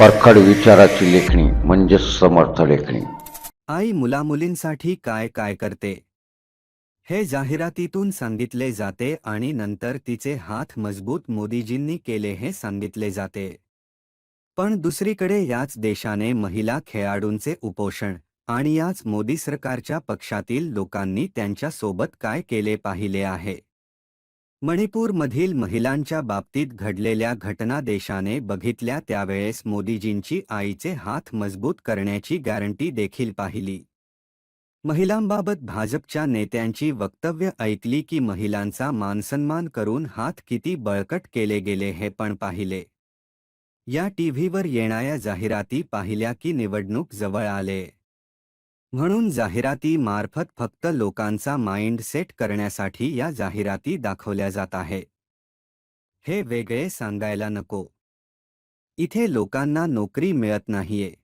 परखड विचाराची लेखणी म्हणजे समर्थ लेखणी. आई मुलामुलींसाठी काय काय करते? हे जाहिरातीतून सांगितले जाते आणि नंतर तिचे हात मजबूत मोदीजींनी केले हे सांगितले जाते. पण दुसरीकडे याच देशाने महिला खेळाडूंचे उपोषण आणि याच मोदी सरकारच्या पक्षातील लोकांनी त्यांच्यासोबत काय केले पाहिले आहे? मणिपूरमधील महिलांच्या बाबतीत घडलेल्या घटना देशाने बघितल्या त्यावेळेस मोदीजींची आईचे हात मजबूत करण्याची गॅरंटी देखील पाहिली. महिलांबाबत भाजपच्या नेत्यांची वक्तव्य ऐकली की महिलांचा मानसन्मान करून हात किती बळकट केले गेले हे पण पाहिले. या टीव्हीवर येणाऱ्या जाहिराती पाहिल्या की निवडणूक जवळ आले. म्हणून जाहिराती मार्फत फक्त लोकांचा माइंड सेट करण्यासाठी या जाहिराती दाखवल्या जात आहे. हे वेगळे सांगायला नको. इथे लोकांना नोकरी मिळत नाहीये.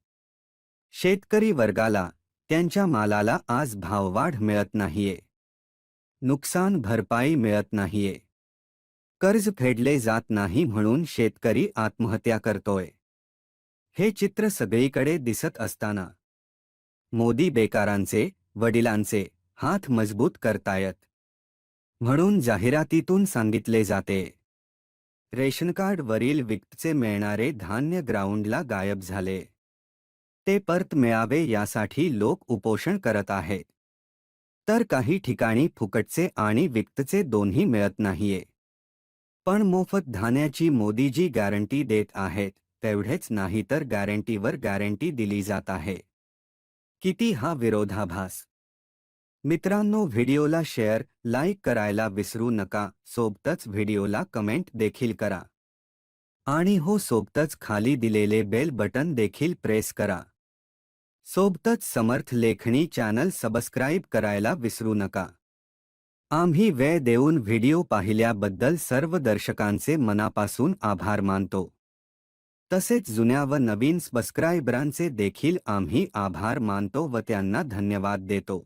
शेतकरी वर्गाला त्यांच्या मालाला आज भाववाढ मिळत नाहीये. नुकसान भरपाई मिळत नाहीये. कर्ज फेडले जात नाही म्हणून शेतकरी आत्महत्या करतोय. हे चित्र सगळीकडे दिसत असताना मोदी बेकारांचे वडिलांचे हात मजबूत करतायत. म्हणून जाहिरातीतून सांगितले जाते. रेशन कार्डवरील विकतचे मिळणारे धान्य ग्राउंडला गायब झाले. ते परत मिळावे यासाठी लोक उपोषण करत आहेत. तर काही ठिकाणी फुकटचे आणि विकतचे दोन्ही मिळत नाहीये. पण मोफत धान्याची मोदीजी गॅरंटी देत आहेत तेवढेच नाही तर गॅरंटीवर गॅरंटी दिली जात आहे. किती हा विरोधाभास? मित्रांनो, व्हिडिओला शेअर, लाईक करायला विसरू नका. सोबतच व्हिडिओला कमेंट देखील करा. आणि हो, सोबतच खाली दिलेले बेल बटन देखील प्रेस करा. सोबतच समर्थ लेखणी चॅनल सबस्क्राईब करायला विसरू नका. आम्ही वेळ देऊन व्हिडिओ पाहिल्याबद्दल सर्व दर्शकांचे मनापासून आभार मानतो. तसेच जुन्या व नवीन सबस्क्रायबरांचे देखील आम्ही आभार मानतो व त्यांना धन्यवाद देतो.